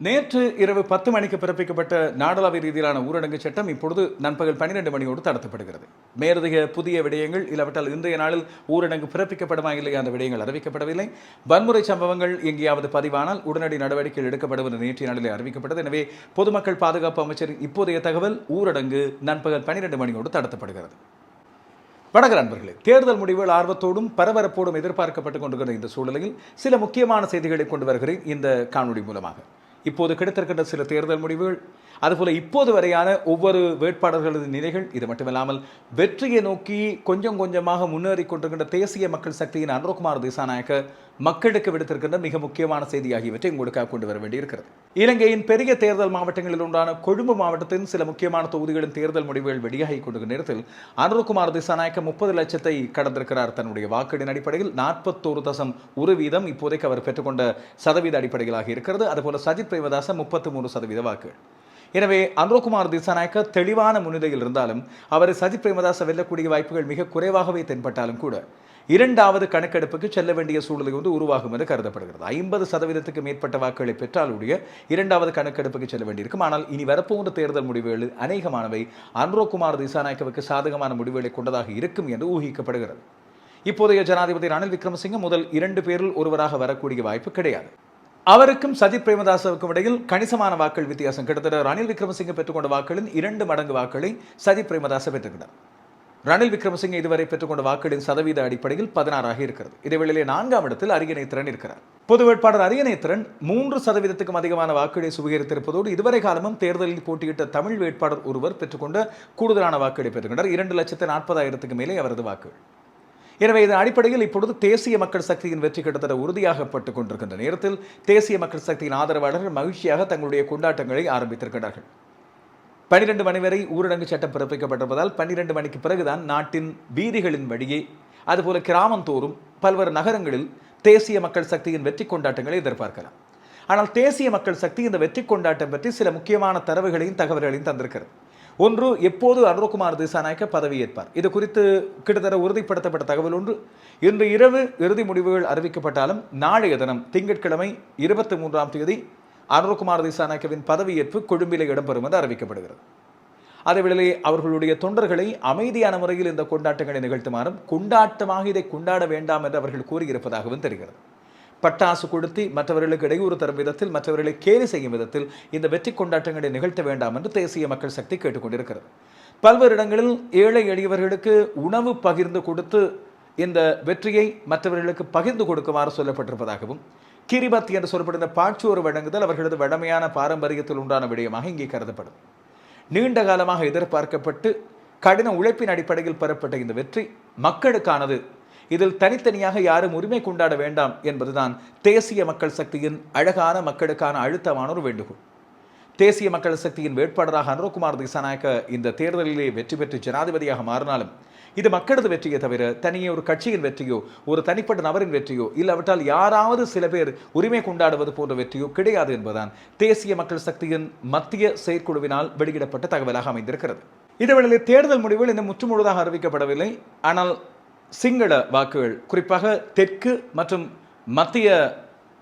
நேற்று இரவு பத்து மணிக்கு பிறப்பிக்கப்பட்ட நாடளாவிய ரீதியிலான ஊரடங்கு சட்டம் இப்பொழுது நண்பகல் பன்னிரண்டு மணியோடு தளர்த்தப்படுகிறது. மேலதிக புதிய விடயங்கள் இல்லாவிட்டால் இன்றைய நாளில் ஊரடங்கு பிறப்பிக்கப்படுமா இல்லையா அந்த விடயங்கள் அறிவிக்கப்படவில்லை. வன்முறை சம்பவங்கள் எங்கேயாவது பதிவானால் உடனடி நடவடிக்கைகள் எடுக்கப்படுவது நேற்றைய நாளில் அறிவிக்கப்பட்டது. எனவே பொதுமக்கள் பாதுகாப்பு அமைச்சரின் இப்போதைய தகவல் ஊரடங்கு நண்பகல் பன்னிரண்டு மணியோடு தளர்த்தப்படுகிறது. வணக்கம் நண்பர்களே. தேர்தல் முடிவுகள் ஆர்வத்தோடும் பரபரப்போடும் எதிர்பார்க்கப்பட்டுக் கொண்டிருக்கிற இந்த சூழலில் சில முக்கியமான செய்திகளை கொண்டு வருகிறேன் இந்த காணொளி மூலமாக. இப்போது கிடைத்திருக்கின்ற சில தேர்தல் முடிவுகள் அதுபோல் இப்போது வரையான ஒவ்வொரு வேட்பாளர்களது நிலைகள் இது மட்டுமில்லாமல் வெற்றியை நோக்கி கொஞ்சம் கொஞ்சமாக முன்னேறி கொண்டிருக்கின்ற தேசிய மக்கள் சக்தியின் அனுரகுமார் திசாநாயக்க மக்களுக்கு விடுத்திருக்கின்ற மிக முக்கியமான செய்தி ஆகியவற்றை உங்களுக்காக கொண்டு வர வேண்டியிருக்கிறது. இலங்கையின் பெரிய தேர்தல் மாவட்டங்களில் உண்டான கொழும்பு மாவட்டத்தின் சில முக்கியமான தொகுதிகளின் தேர்தல் முடிவுகள் வெளியாகி கொண்டிருக்கிற நேரத்தில் அனுரகுமார் திசாநாயக்க முப்பது லட்சத்தை கடந்திருக்கிறார். தன்னுடைய வாக்கெடின் அடிப்படையில் நாற்பத்தோரு தசம் ஒரு வீதம் இப்போதைக்கு அவர் பெற்றுக்கொண்ட சதவீத அடிப்படையிலாக இருக்கிறது. அதுபோல சஜித் பிரேமதாச முப்பத்தி மூன்று சதவீத வாக்குகள். எனவே அனுரகுமார் திசாநாயக்க தெளிவான முன்னிலையில் இருந்தாலும் அவர் சஜித் பிரேமதாச வெல்லக்கூடிய வாய்ப்புகள் மிக குறைவாகவே தென்பட்டாலும் கூட இரண்டாவது கணக்கெடுப்புக்கு செல்ல வேண்டிய சூழ்நிலை வந்து உருவாகும் என்று கருதப்படுகிறது. ஐம்பது சதவீதத்துக்கு மேற்பட்ட வாக்குகளை பெற்றாலுடைய இரண்டாவது கணக்கெடுப்புக்கு செல்ல வேண்டியிருக்கும். ஆனால் இனி வரப்போன்ற தேர்தல் முடிவுகள் அநேகமானவை. அன்ரோகுமார் திசாநாயக்கவுக்கு சாதகமான முடிவுகளை கொண்டதாக இருக்கும் என்று ஊகிக்கப்படுகிறது. இப்போதைய ஜனாதிபதி ரணில் விக்ரமசிங்க முதல் இரண்டு பேரில் ஒருவராக வரக்கூடிய வாய்ப்பு கிடையாது. அவருக்கும் சஜித் பிரேமதாசவுக்கும் இடையில் கணிசமான வாக்கள் வித்தியாசம். கிட்டத்தட்ட ரணில் விக்ரமசிங்க பெற்றுக்கொண்ட வாக்களின் இரண்டு மடங்கு வாக்களை சஜித் பிரேமதாச பெற்றுக்கிட்டார். ரணில் விக்ரமசிங்க இதுவரை பெற்றுக்கொண்ட வாக்குகளின் சதவீத அடிப்படையில் பதினாறாக இருக்கிறது. இதேவேளையிலே நான்காம் இடத்தில் அரியணைத்திறன் இருக்கிறார். பொது வேட்பாளர் அரியணைத்திறன் மூன்று சதவீதத்துக்கும் அதிகமான வாக்குகளை சுவீகரித்திருப்பதோடு இதுவரை காலமும் தேர்தலில் போட்டியிட்ட தமிழ் வேட்பாளர் ஒருவர் பெற்றுக்கொண்ட கூடுதலான வாக்குகளை பெற்றுக்கொண்டார். இரண்டு லட்சத்து நாற்பதாயிரத்துக்கு மேலே அவரது வாக்குகள். எனவே இதன் அடிப்படையில் இப்பொழுது தேசிய மக்கள் சக்தியின் வெற்றி கிட்டத்தட்ட உறுதியாகப்பட்டுக் கொண்டிருக்கின்ற நேரத்தில் தேசிய மக்கள் சக்தியின் ஆதரவாளர்கள் மகிழ்ச்சியாக தங்களுடைய கொண்டாட்டங்களை ஆரம்பித்திருக்கிறார்கள் பனிரெண்டு மணி வரை ஊரடங்கு சட்டம் பிறப்பிக்கப்பட்டிருப்பதால் பன்னிரண்டு மணிக்கு பிறகுதான் நாட்டின் வீதிகளின் வழியே அதுபோல கிராமந்தோறும் பல்வேறு நகரங்களில் தேசிய மக்கள் சக்தியின் வெற்றி கொண்டாட்டங்களை எதிர்பார்க்கலாம். ஆனால் தேசிய மக்கள் சக்தி இந்த வெற்றி கொண்டாட்டம் பற்றி சில முக்கியமான தரவுகளையும் தகவல்களையும் தந்திருக்கிறது. ஒன்று எப்போது அருண்குமார் திசாநாயக்க பதவியேற்பார் இது குறித்து கிட்டத்தட்ட உறுதிப்படுத்தப்பட்ட தகவல் ஒன்று. இன்று இரவு இறுதி முடிவுகள் அறிவிக்கப்பட்டாலும் நாளைய தினம் திங்கட்கிழமை இருபத்தி மூன்றாம் தேதி அனுரகுமார் திசாநாயக்கவின் பதவியேற்பு கொழும்பிலே இடம்பெறும் என்று அறிவிக்கப்படுகிறது. அதேவேளை அவர்களுடைய தொண்டர்களை அமைதியான முறையில் இந்த கொண்டாட்டங்களை நிகழ்த்துமாறும் கொண்டாட்டமாக இதை கொண்டாட வேண்டாம் என்று அவர்கள் கூறியிருப்பதாகவும் தெரிகிறது. பட்டாசு கொடுத்து மற்றவர்களுக்கு இடையூறு தரும் விதத்தில் மற்றவர்களை கேலி செய்யும் விதத்தில் இந்த வெற்றி கொண்டாட்டங்களை நிகழ்த்த வேண்டாம் என்று தேசிய மக்கள் சக்தி கேட்டுக்கொண்டிருக்கிறது. பல்வேறு இடங்களில் ஏழை எளியவர்களுக்கு உணவு பகிர்ந்து கொடுத்து இந்த வெற்றியை மற்றவர்களுக்கு பகிர்ந்து கொடுக்குமாறு சொல்லப்பட்டிருப்பதாகவும் கிரிபத் என்று சொல்லப்படுகிற பாட்சோறு வழங்குதல் அவர்களது வடமையான பாரம்பரியத்தில் உண்டான விடயமாக இங்கே கருதப்படும். நீண்ட காலமாக எதிர்பார்க்கப்பட்டு கடின உழைப்பின் அடிப்படையில் பெறப்பட்ட இந்த வெற்றி மக்களுக்கானது. இதில் தனித்தனியாக யாரும் உரிமை கொண்டாட வேண்டாம் என்பதுதான் தேசிய மக்கள் சக்தியின் அழகான மக்களுக்கான அழுத்தமான ஒரு வேண்டுகோள். தேசிய மக்கள் சக்தியின் வேட்பாளராக அனுரகுமார் திசாநாயக்க இந்த தேர்தலிலே வெற்றி பெற்று ஜனாதிபதியாக மாறினாலும் இது மக்களது வெற்றியை தவிர தனியே ஒரு கட்சியின் வெற்றியோ ஒரு தனிப்பட்ட நபரின் வெற்றியோ இல்லாவிட்டால் யாராவது சில பேர் உரிமை கொண்டாடுவது போன்ற வெற்றியோ கிடையாது என்பதுதான் தேசிய மக்கள் சக்தியின் மத்திய செயற்குழுவினால் வெளியிடப்பட்ட தகவலாக அமைந்திருக்கிறது. இதேவேளையில் தேர்தல் முடிவுகள் இன்னும் முற்றுமுழுதாக அறிவிக்கப்படவில்லை. ஆனால் சிங்கள வாக்குகள் குறிப்பாக தெற்கு மற்றும் மத்திய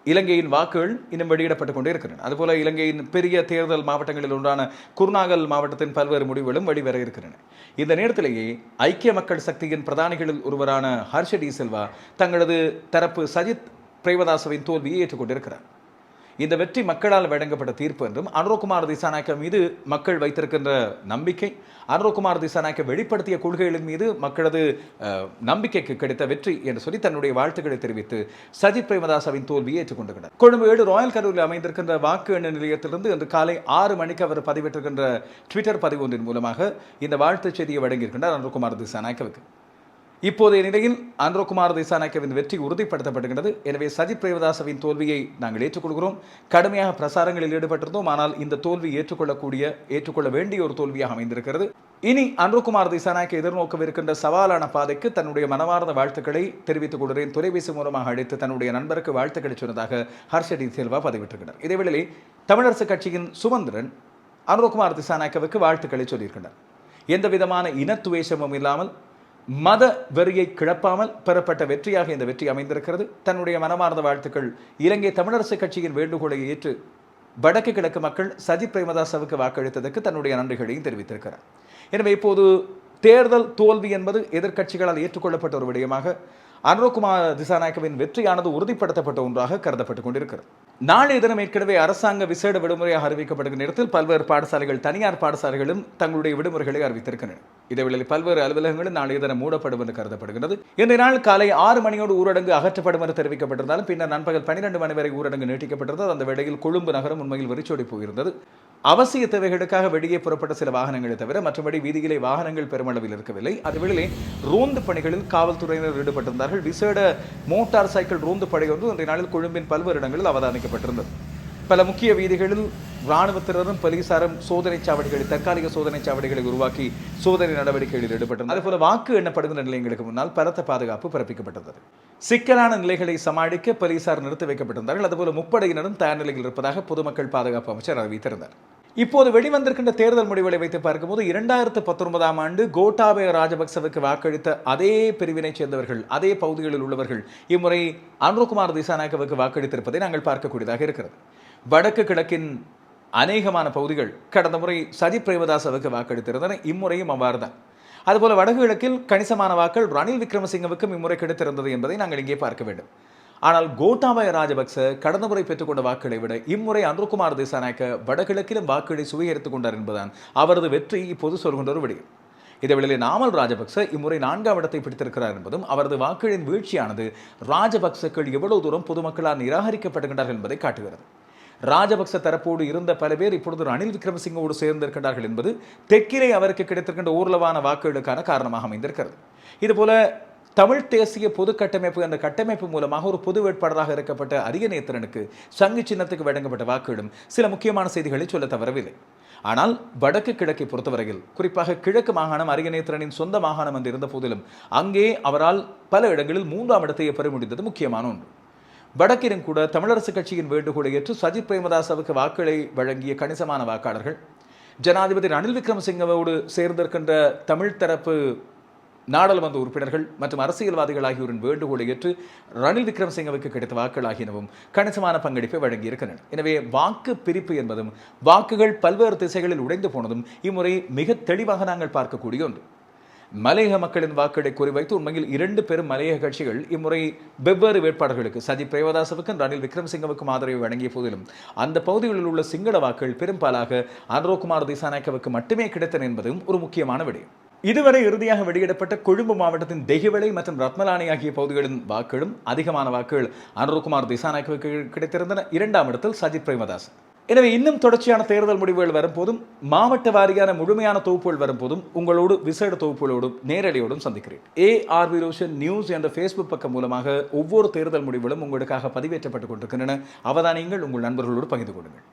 இலங்கையின் வாக்குகள் இன்னும் வெளியிடப்பட்டுக் கொண்டே இருக்கின்றன அதுபோல இலங்கையின் பெரிய தேர்தல் மாவட்டங்களில் ஒன்றான குருநாகல் மாவட்டத்தின் பல்வேறு முடிவுகளும் வெளிவர இருக்கின்றன. இந்த நேரத்திலேயே ஐக்கிய மக்கள் சக்தியின் பிரதானிகளில் ஒருவரான ஹர்ஷ டி செல்வா தங்களது தரப்பு சஜித் பிரேமதாசவின் தோல்வியை ஏற்றுக்கொண்டிருக்கிறார். இந்த வெற்றி மக்களால் வழங்கப்பட்ட தீர்ப்பு என்றும் அனுரகுமார் திசாநாயக்க மீது மக்கள் வைத்திருக்கின்ற நம்பிக்கை அனுரகுமார் திசாநாயக்க வெளிப்படுத்திய கொள்கைகளின் மீது மக்களது நம்பிக்கைக்கு கிடைத்த வெற்றி என்று சொல்லி தன்னுடைய வாழ்த்துக்களை தெரிவித்து சஜித் பிரேமதாசவின் தோல்வியை ஏற்றுக்கொண்டிருக்கிறார் கொழும்பு ஏழு ராயல் கல்லூரியில் அமைந்திருக்கின்ற வாக்கு எண்ண நிலையத்திலிருந்து இன்று காலை ஆறு மணிக்கு அவர் பதிவிட்டிருக்கின்ற ட்விட்டர் பதிவு ஒன்றின் மூலமாக இந்த வாழ்த்துச் செய்தியை வழங்கியிருக்கின்றார் அனுரகுமார் திசாநாயக்கவுக்கு. இப்போதைய நிலையில் அன்ரோகுமார் திசாநாயக்கவின் வெற்றி உறுதிப்படுத்தப்படுகின்றது எனவே சஜித் பிரேமதாசவின் தோல்வியை நாங்கள் ஏற்றுக்கொள்கிறோம். கடுமையாக பிரசாரங்களில் ஈடுபட்டிருந்தோம். ஆனால் இந்த தோல்வி ஏற்றுக்கொள்ளக்கூடிய ஏற்றுக்கொள்ள வேண்டிய ஒரு தோல்வியாக அமைந்திருக்கிறது. இனி அன்ரோகுமார் திசாநாயக்க எதிர்நோக்கவிருக்கின்ற சவாலான பாதைக்கு தன்னுடைய மனவார்ந்த வாழ்த்துக்களை தெரிவித்துக் கொள்கிறேன். தொலைபேசி மூலமாக அழைத்து தன்னுடைய நண்பருக்கு வாழ்த்துக்களை சொன்னதாக ஹர்ஷடி செல்வா பதிவிட்டிருக்கிறார். இதேவேளை தமிழரசு கட்சியின் சுமந்திரன் அனுரகுமார் திசாநாயக்கவுக்கு வாழ்த்துக்களை சொல்லியிருக்கின்றார். எந்த விதமான இனத்துவேஷமும் இல்லாமல் மத வெறியை கிளப்பாமல் பெறப்பட்ட வெற்றியாக இந்த வெற்றி அமைந்திருக்கிறது. தன்னுடைய மனமார்ந்த வாழ்த்துக்கள். இலங்கை தமிழரசு கட்சியின் வேண்டுகோளை ஏற்று வடக்கு கிழக்கு மக்கள் சஜித் பிரேமதாசவுக்கு வாக்களித்ததற்கு தன்னுடைய நன்றிகளையும் தெரிவித்திருக்கிறார். எனவே இப்போது தேர்தல் தோல்வி என்பது எதிர்க்கட்சிகளால் ஏற்றுக்கொள்ளப்பட்ட ஒரு விடயமாக அனுரகுமார் திசாநாயக்கவின் வெற்றியானது உறுதிப்படுத்தப்பட்ட ஒன்றாக கருதப்பட்டுக் கொண்டிருக்கிறது. நாளைய தினம் ஏற்கனவே அரசாங்க விசேட விடுமுறையாக அறிவிக்கப்படுகிற நேரத்தில் பல்வேறு பாடசாலைகள் தனியார் பாடசாலைகளும் தங்களுடைய விடுமுறைகளை அறிவித்திருக்கின்றன. இதேவேளை பல்வேறு அலுவலகங்களும் நாளைய தினம் மூடப்படும் என்று கருதப்படுகிறது இன்றைய நாள் காலை ஆறு மணியோடு ஊரடங்கு அகற்றப்படும் என்று தெரிவிக்கப்பட்டிருந்தாலும் பின்னர் நண்பகல் பன்னிரண்டு மணி வரை ஊரடங்கு நீட்டிக்கப்பட்டிருந்தது. அந்த வேளையில் கொழும்பு நகரம் உண்மையில் வெறிச்சோடி போயிருந்தது. அவசிய தேவைகளுக்காக வெளியே புறப்பட்ட சில வாகனங்களை தவிர மற்றபடி வீதியிலே வாகனங்கள் பெருமளவில் இருக்கவில்லை. அதுவேளை ரோந்து பணிகளில் காவல்துறையினர் ஈடுபட்டிருந்தார்கள். விசேட மோட்டார் சைக்கிள் ரோந்து படை ஒன்று இன்றைய நாளில் கொழும்பின் பல்வேறு இடங்களில் அவதானிக்கப்பட்டிருந்தது பல முக்கிய வீதிகளில் இராணுவத்தினரும் போலீசாரும் சோதனை சாவடிகளை தற்காலிக சோதனை சாவடிகளை உருவாக்கி சோதனை நடவடிக்கைகளில் ஈடுபட்டிருந்தது அதுபோல வாக்கு எண்ணப்படுகின்ற நிலையங்களுக்கு முன்னால் பலத்த பாதுகாப்பு பிறப்பிக்கப்பட்டது சிக்கலான நிலைகளை சமாளிக்க போலீசார் நிறுத்தி வைக்கப்பட்டிருந்தார்கள். அதுபோல முப்படையினரும் தயார் நிலையில் இருப்பதாக பொதுமக்கள் பாதுகாப்பு அமைச்சர் அறிவித்திருந்தார். இப்போது வெளிவந்திருக்கின்ற தேர்தல் முடிவுகளை வைத்து பார்க்கும்போது இரண்டாயிரத்து பத்தொன்பதாம் ஆண்டு கோட்டாபய ராஜபக்சவுக்கு வாக்களித்த அதே பிரிவினைச் சேர்ந்தவர்கள் அதே பகுதிகளில் உள்ளவர்கள் இம்முறை அனுர்குமார் திசாநாயக்கவுக்கு வாக்களித்திருப்பதை நாங்கள் பார்க்கக்கூடியதாக இருக்கிறது. வடக்கு கிழக்கின் அநேகமான பகுதிகள் கடந்த முறை சஜித் பிரேமதாசவுக்கு வாக்களித்திருந்தன இம்முறையும் அவ்வாறுதான். அதுபோல வடகு கிழக்கில் கணிசமான வாக்கள் ரணில் விக்ரமசிங்கவுக்கும் இம்முறை கிடைத்திருந்தது என்பதை நாங்கள் இங்கே பார்க்க வேண்டும். ஆனால் கோட்டாபய ராஜபக்ச கடந்த முறை பெற்றுக்கொண்ட வாக்குகளை விட இம்முறை அனுர்குமார் திசாநாயக்க வடகிழக்கிலும் வாக்குகளை சுவீகரித்துக் கொண்டார் என்பதுதான் அவரது வெற்றி இப்போது சொல்கின்ற ஒரு விடயம். இதேவேளையில் நாமல் ராஜபக்ச இம்முறை நான்காம் இடத்தை பிடித்திருக்கிறார் என்பதும் அவரது வாக்குகளின் வீழ்ச்சியானது ராஜபக்சக்கள் எவ்வளவு தூரம் பொதுமக்களால் நிராகரிக்கப்படுகின்றார்கள் என்பதை காட்டுகிறது. ராஜபக்ச தரப்போடு இருந்த பல பேர் இப்பொழுது ரணில் விக்ரமசிங்கோடு சேர்ந்திருக்கின்றார்கள் என்பது தெற்கிலே அவருக்கு கிடைத்திருக்கின்ற ஊர்லவான வாக்குகளுக்கான காரணமாக அமைந்திருக்கிறது. இதுபோல தமிழ் தேசிய பொது கட்டமைப்பு அந்த கட்டமைப்பு மூலமாக ஒரு பொது வேட்பாளராக இருக்கப்பட்ட அரியநேத்திரனுக்கு சங்கு சின்னத்துக்கு வழங்கப்பட்ட வாக்குகளும் சில முக்கியமான செய்திகளை சொல்ல தவறவில்லை. ஆனால் வடக்கு கிழக்கை பொறுத்தவரையில் குறிப்பாக கிழக்கு மாகாணம் அரியநேத்திரனின் சொந்த மாகாணம் என்று இருந்த போதிலும் அங்கே அவரால் பல இடங்களில் மூன்றாம் இடத்தை பெற முடிந்தது முக்கியமான ஒன்று. வடக்கிலும் கூட தமிழரசு கட்சியின் வேண்டுகோளை ஏற்று சஜித் பிரேமதாசவுக்கு வாக்குகளை வழங்கிய கணிசமான வாக்காளர்கள். ஜனாதிபதி ரணில் விக்ரமசிங்கவோடு சேர்ந்திருக்கின்ற தமிழ் தரப்பு நாடாளுமன்ற உறுப்பினர்கள் மற்றும் அரசியல்வாதிகள் ஆகியோரின் வேண்டுகோளை ஏற்று ரணில் விக்ரமசிங்கவுக்கு கிடைத்த வாக்குகள் ஆகியனவும் கணிசமான பங்களிப்பை வழங்கியிருக்கின்றன எனவே வாக்கு பிரிப்பு என்பதும் வாக்குகள் பல்வேறு திசைகளில் உடைந்து போனதும் இம்முறை மிக தெளிவாக நாங்கள் பார்க்கக்கூடிய ஒன்று. மலையக மக்களின் வாக்குகளை குறிவைத்து உண்மையில் இரண்டு பெரும் மலையக கட்சிகள் இம்முறை வெவ்வேறு வேட்பாளர்களுக்கு சஜித் பிரேமதாசவுக்கும் ரணில் விக்ரமசிங்கவுக்கும் ஆதரவை வழங்கிய போதிலும் அந்த பகுதிகளில் உள்ள சிங்கள வாக்குகள் பெரும்பாலாக அனுரோகுமார் திசாநாயக்கவுக்கு மட்டுமே கிடைத்தன என்பதும் ஒரு முக்கியமான விடயம். இதுவரை இறுதியாக வெளியிடப்பட்ட கொழும்பு மாவட்டத்தின் தெஹிவளை மற்றும் ரத்மலானி ஆகிய பகுதிகளின் வாக்குகளும் அதிகமான வாக்குகள் அனுர்குமார் திசாநாயக்கு கிடைத்திருந்தன. இரண்டாம் இடத்தில் சஜித் பிரேமதாஸ். எனவே இன்னும் தொடர்ச்சியான தேர்தல் முடிவுகள் வரும்போதும் மாவட்ட வாரியான முழுமையான தொகுப்புகள் வரும்போதும் உங்களோடு விசேட தொகுப்புகளோடும் நேரடியோடும் சந்திக்கிறேன். ஏ ஆர் ரோஷன் நியூஸ் என்ற ஃபேஸ்புக் பக்கம் மூலமாக ஒவ்வொரு தேர்தல் முடிவுகளும் உங்களுக்காக பதிவேற்றப்பட்டுக் கொண்டிருக்கின்றன. அவதானியங்கள் உங்கள் நண்பர்களோடு பகிர்ந்து கொள்ளுங்கள்.